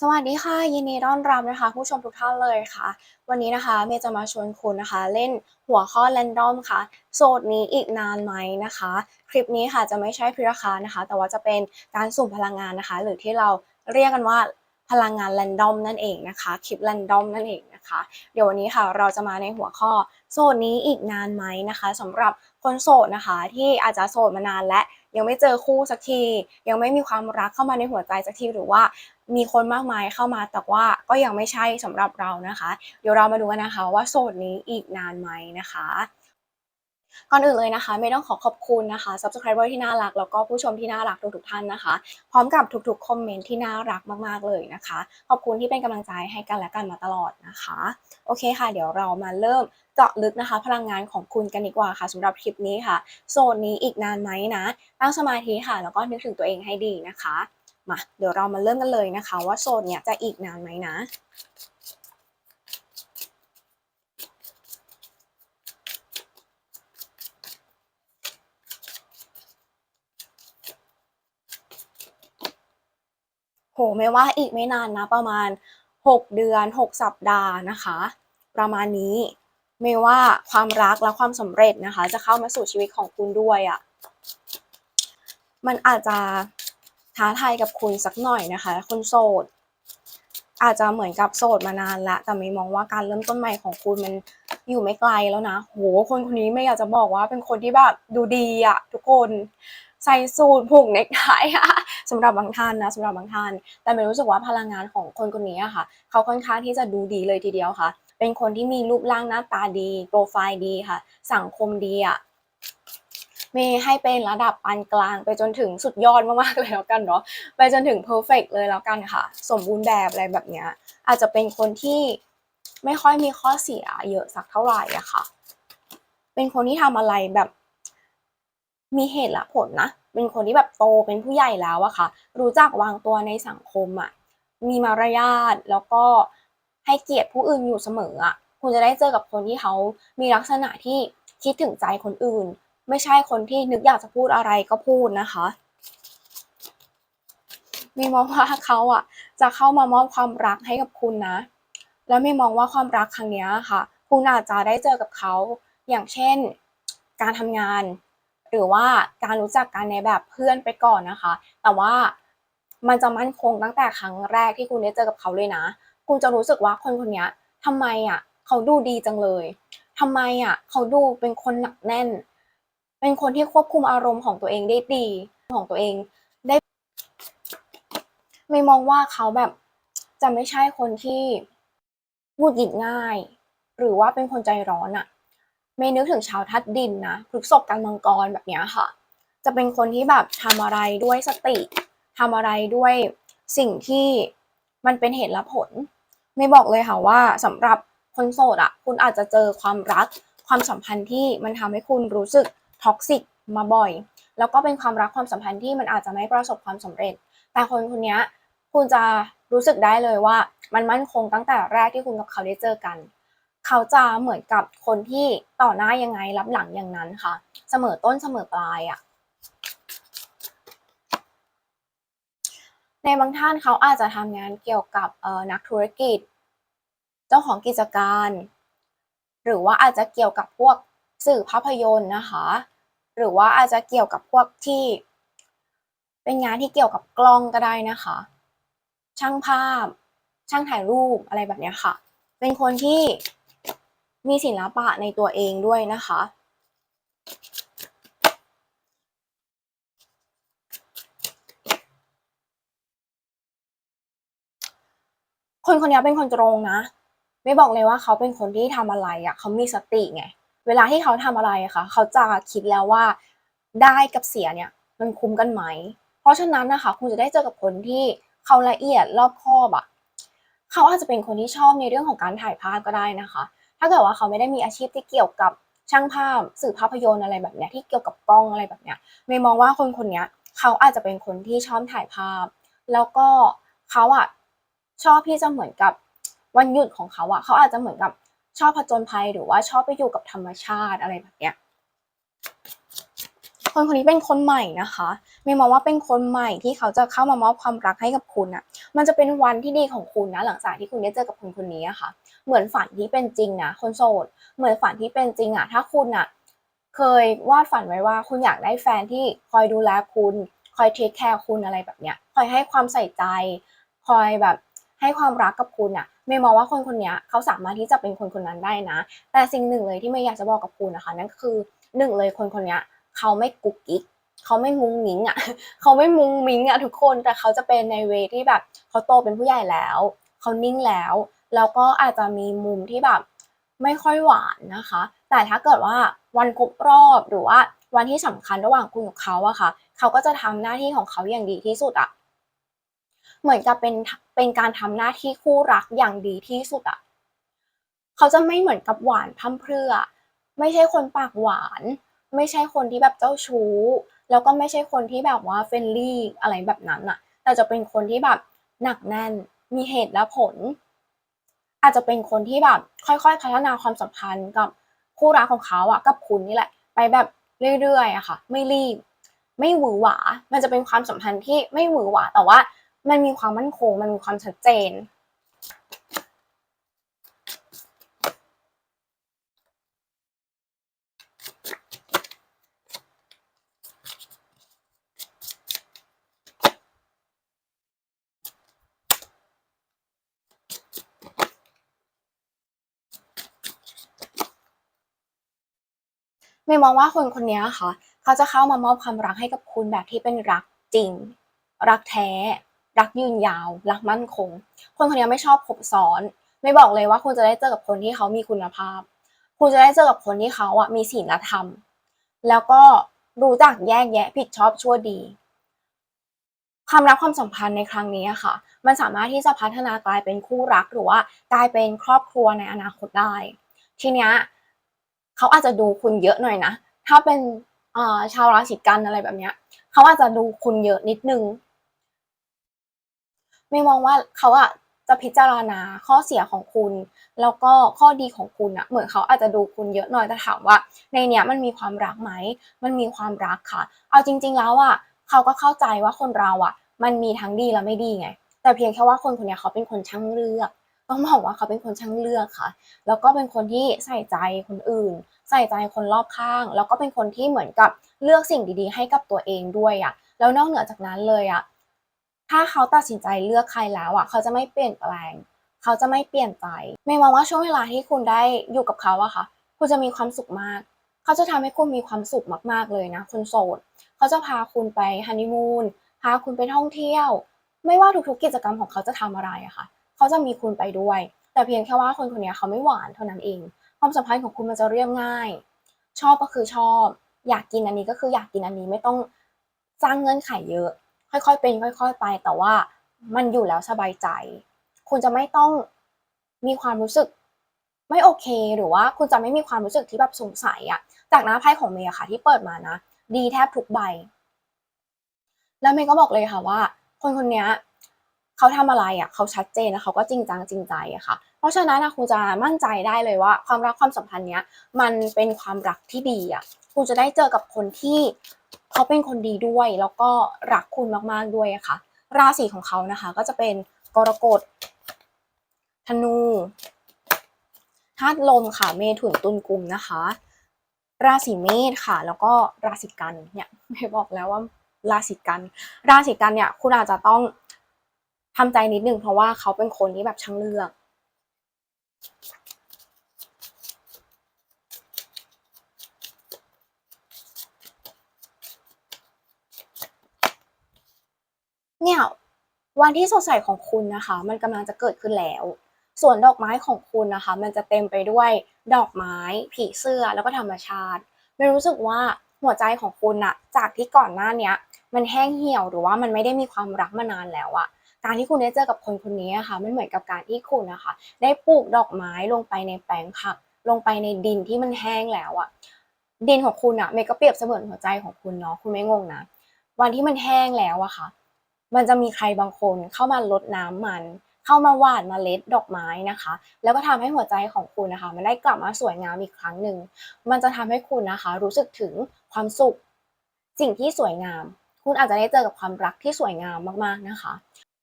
สวัสดีค่ะ ยินดีต้อนรับนะคะ ผู้ชมทุกท่านเลยค่ะ วันนี้นะคะเมย์จะมาชวนคุณนะคะ เล่นหัวข้อ random ค่ะ โสดนี้อีกนานไหมนะคะ คลิปนี้ค่ะจะไม่ใช่พิราคานะคะ แต่ว่าจะเป็นการสุ่มพลังงานนะคะ หรือที่เราเรียกกันว่าพลังงาน random นั่นเองนะคะ คลิป random นั่นเองนะคะ เดี๋ยววันนี้ค่ะเราจะมาในหัวข้อโสดนี้อีกนานไหมนะคะสำหรับคนโสดนะคะ ที่อาจจะโสดมานานและยังไม่เจอคู่สักที ยังไม่มีความรักเข้ามาในหัวใจสักทีหรือว่า มีคนมากมายเข้ามาแต่ว่าก็ยังไม่ใช่สำหรับเรานะคะ เดี๋ยวเรามาดูกันนะคะว่าโสดนี้อีกนานไหมนะคะก่อนอื่นเลยนะคะไม่ต้องขอขอบคุณนะคะ subscriber ที่น่ารักแล้วก็ผู้ชมที่น่ารักทุกๆท่านนะคะ พร้อมกับทุกๆคอมเมนต์ที่น่ารักมากๆเลยนะคะ ขอบคุณที่เป็นกำลังใจให้กันและกันมาตลอดนะคะ โอเคค่ะ เดี๋ยวเรามาเริ่มเจาะลึกนะคะ พลังงานของคุณกันดีกว่าค่ะสำหรับคลิปนี้ค่ะ โซนนี้อีกนานไหมนะตั้งสมาธิค่ะ แล้วก็นึกถึงตัวเองให้ดีนะคะ มาเดี๋ยวเรามาเริ่มกันเลยนะคะ ว่าโซนเนี้ยจะอีกนานไหมนะโหไม่ว่าอีกไม่นานนะประมาณ 6 เดือน 6 สัปดาห์นะคะ ประมาณนี้ไม่ว่าความรักและความสำเร็จนะคะ จะเข้ามาสู่ชีวิตของคุณด้วยอะ่ะมันอาจจะ ท้าทายกับคุณสักหน่อยนะคะ คนโสด อาจจะเหมือนกับโสดมานานละแต่ไม่มองว่าการเริ่มต้นใหม่ของคุณมันอยู่ไม่ไกลแล้วนะ โห คนคนนี้ไม่อยากจะบอกว่าเป็นคนที่แบบดูดีอะทุกคนใส่สูทผูกเนคไทอะสำหรับบางท่านนะสำหรับบางท่าน แต่ไม่รู้สึกว่าพลังงานของคนคนนี้อะค่ะ เขาค่อนข้างที่จะดูดีเลยทีเดียวค่ะ เป็นคนที่มีรูปร่างหน้าตาดี โปรไฟล์ดีค่ะ สังคมดีอะ มีให้เป็นระดับปานกลาง ไปจนถึงสุดยอดมากๆเลยแล้วกันเนาะไปจนถึงเพอร์เฟกเลยแล้วกันค่ะ สมบูรณ์แบบอะไรแบบเนี้ยอาจจะเป็นคนที่ไม่ค่อยมีข้อเสียเยอะสักเท่าไหร่อะค่ะ เป็นคนที่ทำอะไรแบบ มีเหตุและผลนะ เป็นคนที่แบบโตเป็นผู้ใหญ่แล้วอะค่ะ รู้จักวางตัวในสังคมอะมีมารยาทแล้วก็ให้เกียรติผู้อื่นอยู่เสมออะคุณจะได้เจอกับคนที่เขามีลักษณะที่คิดถึงใจคนอื่น ไม่ใช่คนที่นึกอยากจะพูดอะไรก็พูดนะคะ มีมองว่าเขาอะ จะเข้ามามอบความรักให้กับคุณนะ แล้วมีมองว่าความรักครั้งนี้ค่ะ คุณอาจจะได้เจอกับเขาอย่างเช่น การทำงาน หรือว่าการรู้จักกันในแบบเพื่อนไปก่อนนะคะ แต่ว่ามันจะมั่นคงตั้งแต่ครั้งแรกที่คุณได้เจอกับเขาเลยนะ คุณจะรู้สึกว่าคนคนนี้ทำไมอะ เขาดูดีจังเลยทำไมอะ เขาดูเป็นคนหนักแน่น เป็นคนที่ควบคุมอารมณ์ของตัวเองได้ดีของตัวเองได้ ไม่มองว่าเขาแบบจะไม่ใช่คนที่หงุดหงิดง่าย หรือว่าเป็นคนใจร้อนอะไม่นึกถึงชาวทัดดินนะพฤกษบกันมังกรแบบนี้ค่ะ จะเป็นคนที่แบบทำอะไรด้วยสติทำอะไรด้วยสิ่งที่มันเป็นเหตุและผล ไม่บอกเลยค่ะว่าสำหรับคนโสดอะคุณอาจจะเจอความรักความสัมพันธ์ที่มันทำให้คุณรู้สึก ท็อกซิกมาบ่อย แล้วก็เป็นความรักความสัมพันธ์ที่มันอาจจะไม่ประสบความสำเร็จ แต่คนคนนี้คุณจะรู้สึกได้เลยว่า มันมั่นคงตั้งแต่แรกที่คุณกับเขาได้เจอกัน เขาจะเหมือนกับคนที่ต่อหน้ายังไงรับหลังอย่างนั้นค่ะ เสมอต้นเสมอปลายอะ่ะในบางท่านเขาอาจจะทำงานเกี่ยวกับนักธุรกิจ เจ้าของกิจการ หรือว่าอาจจะเกี่ยวกับพวกสื่อภาพยนตร์นะคะ หรือว่าอาจจะเกี่ยวกับพวกที่ เป็นงานที่เกี่ยวกับกล้องก็ได้นะคะ ช่างภาพ ช่างถ่ายรูปอะไรแบบนี้ค่ะ เป็นคนที่มีศิลปะในตัวเองด้วยนะคะ คนคนนี้เป็นคนตรงนะ ไม่บอกเลยว่าเขาเป็นคนที่ทำอะไรอะ่ะ เขามีสติไง เวลาที่เขาทำอะไรอะค่ะเขาจะคิดแล้วว่าได้กับเสียเนี่ยมันคุ้มกันไหม เพราะฉะนั้นนะคะคุณจะได้เจอกับคนที่เขาละเอียดรอบคอบอะเขาอาจจะเป็นคนที่ชอบในเรื่องของการถ่ายภาพก็ได้นะคะ ถ้าเกิดว่าเขาไม่ได้มีอาชีพที่เกี่ยวกับช่างภาพสื่อภาพยนตร์อะไรแบบเนี้ยที่เกี่ยวกับกล้องอะไรแบบเนี้ยไม่มองว่าคนคนนี้เขาอาจจะเป็นคนที่ชอบถ่ายภาพ แล้วก็เขาอะชอบที่จะเหมือนกับวันหยุดของเขาอะเขาอาจจะเหมือนกับ ชอบผจญภัยหรือว่าชอบไปอยู่กับธรรมชาติอะไรแบบเนี้ยคนคนนี้เป็นคนใหม่นะคะไม่มองว่าเป็นคนใหม่ที่เขาจะเข้ามามอบความรักให้กับคุณอะมันจะเป็นวันที่ดีของคุณนะหลังจากที่คุณได้เจอกับคนคนนี้อะค่ะ เหมือนฝันที่เป็นจริงนะคนโสด เหมือนฝันที่เป็นจริงอะถ้าคุณอะเคยวาดฝันไว้ว่าคุณอยากได้แฟนที่คอยดูแลคุณ คอยเทคแคร์คุณอะไรแบบเนี้ย คอยให้ความใส่ใจ คอยแบบให้ความรักกับคุณอะ เมย์มองว่าคนคนนี้เขาสามารถที่จะเป็นคนคนนั้นได้นะ แต่สิ่งหนึ่งเลยที่เมย์อยากจะบอกกับคุณนะคะ นั่นก็คือหนึ่งเลยคนคนนี้เขาไม่กุ๊กกิ๊กเขาไม่มุ้งมิ้งอะเขาไม่มุ้งมิ้งอะทุกคนแต่เขาจะเป็นในเวที่แบบเขาโตเป็นผู้ใหญ่แล้วเขานิ่งแล้วแล้วก็อาจจะมีมุมที่แบบไม่ค่อยหวานนะคะ แต่ถ้าเกิดว่าวันครบรอบหรือว่าวันที่สำคัญระหว่างคุณกับเขาอะค่ะ เขาก็จะทำหน้าที่ของเขาอย่างดีที่สุดอะ เหมือนกับเป็นเป็นการทำหน้าที่คู่รักอย่างดีที่สุดอะเขาจะไม่เหมือนกับหวานพร่ำเพรื่อ ไม่ใช่คนปากหวาน ไม่ใช่คนที่แบบเจ้าชู้ แล้วก็ไม่ใช่คนที่แบบว่าเฟรนลี่อะไรแบบนั้นอะแต่จะเป็นคนที่แบบหนักแน่น มีเหตุและผล อาจจะเป็นคนที่แบบค่อยๆพัฒนาความสัมพันธ์กับคู่รักของเขาอะกับคุณนี่แหละ ไปแบบเรื่อยๆอะค่ะ ไม่รีบ ไม่หวือหวา มันจะเป็นความสัมพันธ์ที่ไม่หวือหวาแต่ว่า มันมีความมั่นคง มันมีความชัดเจน ไม่มองว่าคนคนนี้ค่ะ เขาจะเข้ามามอบความรักให้กับคุณแบบที่เป็นรักจริง รักแท้ รักยืนยาว รักมั่นคง คนคนนี้ไม่ชอบคบซ้อน ไม่บอกเลยว่าคุณจะได้เจอกับคนที่เขามีคุณภาพ คุณจะได้เจอกับคนที่เขาอะมีศีลธรรม แล้วก็รู้จักแยกแยะผิดชอบชั่วดี ความรักความสัมพันธ์ในครั้งนี้ค่ะ มันสามารถที่จะพัฒนากลายเป็นคู่รักหรือว่ากลายเป็นครอบครัวในอนาคตได้ ทีเนี้ยเขาอาจจะดูคุณเยอะหน่อยนะ ถ้าเป็นชาวราศีกันอะไรแบบเนี้ยเขาอาจจะดูคุณเยอะนิดนึง ไม่มองว่าเขาอะจะพิจารณาข้อเสียของคุณ แล้วก็ข้อดีของคุณอะเหมือนเขาอาจจะดูคุณเยอะหน่อยแต่ถามว่า ในเนี้ยมันมีความรักไหม มันมีความรักค่ะ เอาจริง ๆ แล้วอะเขาก็เข้าใจว่าคนเราอะมันมีทั้งดีและไม่ดีไง แต่เพียงแค่ว่าคนคนนี้เขาเป็นคนช่างเลือกต้องบอกว่าเขาเป็นคนช่างเลือกค่ะ แล้วก็เป็นคนที่ใส่ใจคนอื่น ใส่ใจคนรอบข้าง แล้วก็เป็นคนที่เหมือนกับเลือกสิ่งดีๆ ให้กับตัวเองด้วยอะแล้วนอกเหนือจากนั้นเลยอะ ถ้าเขาตัดสินใจเลือกใครแล้วอะ เขาจะไม่เปลี่ยนแปลง เขาจะไม่เปลี่ยนใจไม่มองว่าช่วงเวลาที่คุณได้อยู่กับเขาอะค่ะ คุณจะมีความสุขมาก เขาจะทำให้คุณมีความสุขมากๆเลยนะคนโสด เขาจะพาคุณไปฮันนีมูน พาคุณไปท่องเที่ยว ไม่ว่าทุกๆกิจกรรมของเขาจะทำอะไรอะค่ะ เขาจะมีคุณไปด้วย แต่เพียงแค่ว่าคนคนนี้เขาไม่หวานเท่านั้นเอง ความสัมพันธ์ของคุณมันจะเรียบง่าย ชอบก็คือชอบ อยากกินอันนี้ก็คืออยากกินอันนี้ไม่ต้องสร้างเงื่อนไขเยอะ ค่อยๆเป็นค่อย ๆ ไป แต่ว่ามันอยู่แล้วสบายใจ คุณจะไม่ต้องมีความรู้สึกไม่โอเค หรือว่าคุณจะไม่มีความรู้สึกที่แบบสงสัยอะจากหน้าไพ่ของเมย์ค่ะ ที่เปิดมานะ ดีแทบทุกใบ แล้วเมย์ก็บอกเลยค่ะว่า คนคนนี้เขาทำอะไรอะเขาชัดเจนแล้วเขาก็จริงจังจริงใจอะค่ะ เพราะฉะนั้นนะคุณจะมั่นใจได้เลยว่า ความรักความสัมพันธ์เนี้ยมันเป็นความรักที่ดีอะคุณจะได้เจอกับคนที่ เขาเป็นคนดีด้วย แล้วก็รักคุณมากๆด้วยอะค่ะ ราศีของเขานะคะ ก็จะเป็นกรกฎธนูธาตุลมค่ะ เมถุนตุลกุมนะคะ ราศีเมษค่ะ แล้วก็ราศีกันเนี่ยไม่บอกแล้วว่าราศีกัน ราศีกันเนี่ย คุณอาจจะต้องทำใจนิดนึงเพราะว่าเขาเป็นคนที่แบบช่างเลือก เนี่ยวันที่สดใสของคุณนะคะ มันกำลังจะเกิดขึ้นแล้ว ส่วนดอกไม้ของคุณนะคะ มันจะเต็มไปด้วยดอกไม้ ผีเสื้อแล้วก็ธรรมชาติไม่รู้สึกว่าหัวใจของคุณอะจากที่ก่อนหน้าเนี้ย มันแห้งเหี่ยวหรือว่ามันไม่ได้มีความรักมานานแล้วอะการที่คุณได้เจอกับคนคนนี้ค่ะมันเหมือนกับการที่คุณนะคะ ได้ปลูกดอกไม้ลงไปในแปลงผัก ลงไปในดินที่มันแห้งแล้วอะดินของคุณอะเมย์ก็เปรียบเสมือนหัวใจของคุณเนาะคุณไม่งงนะวันที่มันแห้งแล้วอะค่ะ มันจะมีใครบางคนเข้ามารดน้ำมัน เข้ามาหว่านมาเล็ดดอกไม้นะคะ แล้วก็ทำให้หัวใจของคุณนะคะ มันได้กลับมาสวยงามอีกครั้งหนึ่งมันจะทำให้คุณนะคะ รู้สึกถึงความสุข สิ่งที่สวยงาม คุณอาจจะได้เจอกับความรักที่สวยงามมากๆนะคะ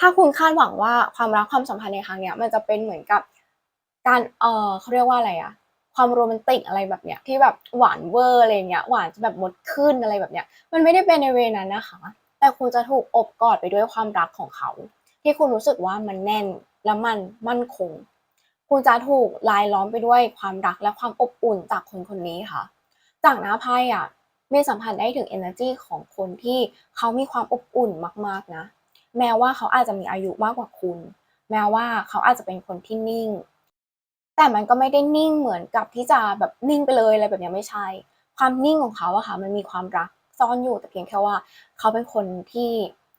ถ้าคุณคาดหวังว่าความรักความสัมพันธ์ในครั้งเนี้ยมันจะเป็นเหมือนกับการเอ่อเขาเรียกว่าอะไรอะความโรแมนติกอะไรแบบเนี้ยที่แบบหวานเวอร์อะไรเงี้ยหวานจนแบบหมดขึ้นอะไรแบบเนี้ยมันไม่ได้เป็นในเวนั้นนะคะ แต่คุณจะถูกอบกอดไปด้วยความรักของเขา ที่คุณรู้สึกว่ามันแน่นและมันมั่นคง คุณจะถูกลายล้อมไปด้วยความรักและความอบอุ่นจากคนคนนี้ค่ะ จากหน้าไพ่อะเมย์สัมผัสได้ถึง energy ของคนที่เขามีความอบอุ่นมากๆนะ แม้ว่าเขาอาจจะมีอายุมากกว่าคุณ แม้ว่าเขาอาจจะเป็นคนที่นิ่ง แต่มันก็ไม่ได้นิ่งเหมือนกับที่จะแบบนิ่งไปเลยอะไรแบบนี้ไม่ใช่ ความนิ่งของเขาอะค่ะมันมีความรัก ซ่อนอยู่แต่เพียงแค่ว่า เขาเป็นคนที่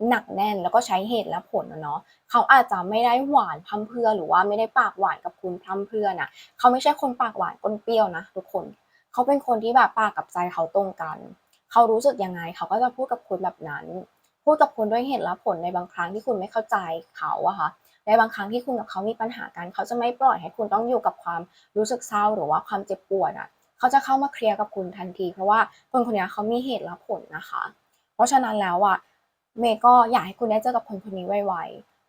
หนักแน่นแล้วก็ใช้เหตุและผลอะเนาะเขาอาจจะไม่ได้หวานพร่ำเพรื่อหรือว่าไม่ได้ปากหวานกับคุณพร่ำเพรื่อนะเขาไม่ใช่คนปากหวานก้นเปรี้ยวนะทุกคนเขาเป็นคนที่แบบปากกับใจเขาตรงกัน เขารู้สึกยังไง เขาก็จะพูดกับคุณแบบนั้น พูดกับคุณด้วยเหตุและผลในบางครั้งที่คุณไม่เข้าใจเขาอะค่ะในบางครั้งที่คุณกับเขามีปัญหากัน เขาจะไม่ปล่อยให้คุณต้องอยู่กับความรู้สึกเศร้าหรือว่าความเจ็บปวดอะ เขาจะเข้ามาเคลียร์กับคุณทันที เพราะว่าคนคนนี้เขามีเหตุและผลนะคะ เพราะฉะนั้นแล้วอะเมย์ก็อยากให้คุณได้เจอกับคนคนนี้ไว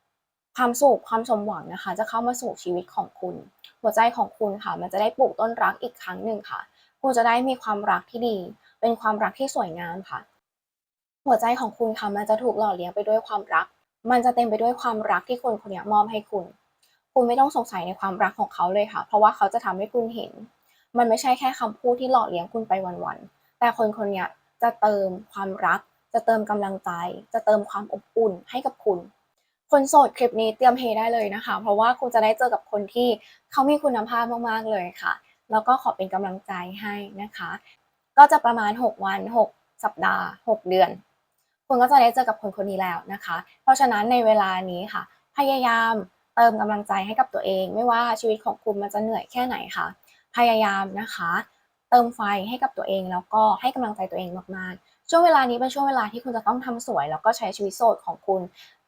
ๆความสุขความสมหวังนะคะ จะเข้ามาสู่ชีวิตของคุณ หัวใจของคุณค่ะ มันจะได้ปลูกต้นรักอีกครั้งหนึ่งค่ะ คุณจะได้มีความรักที่ดี เป็นความรักที่สวยงามค่ะ หัวใจของคุณค่ะมันจะถูกหล่อเลี้ยงไปด้วยความรัก มันจะเต็มไปด้วยความรักที่คนคนนี้มอบให้คุณ คุณไม่ต้องสงสัยในความรักของเขาเลยค่ะ เพราะว่าเขาจะทำให้คุณเห็น มันไม่ใช่แค่คำพูดที่หล่อเลี้ยงคุณไปวันๆ แต่คนคนนี้จะเติมความรัก จะเติมกำลังใจ จะเติมความอบอุ่นให้กับคุณ คนโสดคลิปนี้เตรียมเฮได้เลยนะคะ เพราะว่าคุณจะได้เจอกับคนที่เขามีคุณภาพมากๆเลยค่ะ แล้วก็ขอเป็นกำลังใจให้นะคะ ก็จะประมาณ 6 วัน 6 สัปดาห์ 6 เดือน คุณก็จะได้เจอกับคนคนนี้แล้วนะคะ เพราะฉะนั้นในเวลานี้ค่ะ พยายามเติมกำลังใจให้กับตัวเอง ไม่ว่าชีวิตของคุณมันจะเหนื่อยแค่ไหนค่ะ พยายามนะคะ เติมไฟให้กับตัวเองแล้วก็ให้กำลังใจตัวเองมากๆช่วงเวลานี้เป็นช่วงเวลาที่คุณจะต้องทำสวย แล้วก็ใช้ชีวิตโสดของคุณ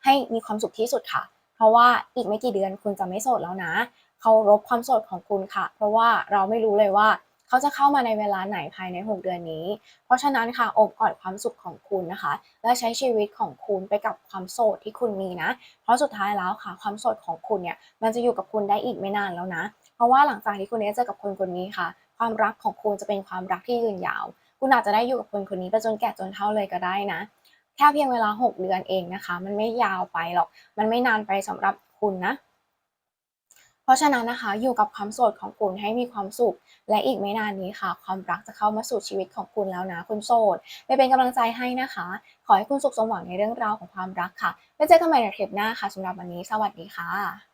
ให้มีความสุขที่สุดค่ะ เพราะว่าอีกไม่กี่เดือนคุณจะไม่โสดแล้วนะเคารพความโสดของคุณค่ะ เพราะว่าเราไม่รู้เลยว่าเขาจะเข้ามาในเวลาไหนภายใน 6 เดือนนี้ เพราะฉะนั้นค่ะอบกอดความสุขของคุณนะคะ และใช้ชีวิตของคุณไปกับความโสดที่คุณมีนะ เพราะสุดท้ายแล้วค่ะ ความโสดของคุณเนี่ยมันจะอยู่กับคุณได้อีกไม่นานแล้วนะเราะว่าหลังจากที่คุณได้เจอกับคนคนนี้ค่ะ ความรักของคุณจะเป็นความรักที่ยืนยาว คุณอาจจะได้อยู่กับคนคนนี้ไปจนแก่จนเฒ่าเลยก็ได้นะ แค่เพียงเวลา 6 เดือนเองนะคะ มันไม่ยาวไปหรอก มันไม่นานไปสำหรับคุณนะ เพราะฉะนั้นนะคะอยู่กับความโสดของคุณให้มีความสุข และอีกไม่นานนี้ค่ะ ความรักจะเข้ามาสู่ชีวิตของคุณแล้วนะ คุณโสดไปเป็นกำลังใจให้นะคะ ขอให้คุณสุขสมหวังในเรื่องราวของความรักค่ะไว้เจอกันใหม่ในคลิปหน้าค่ะสำหรับวันนี้ สวัสดีค่ะ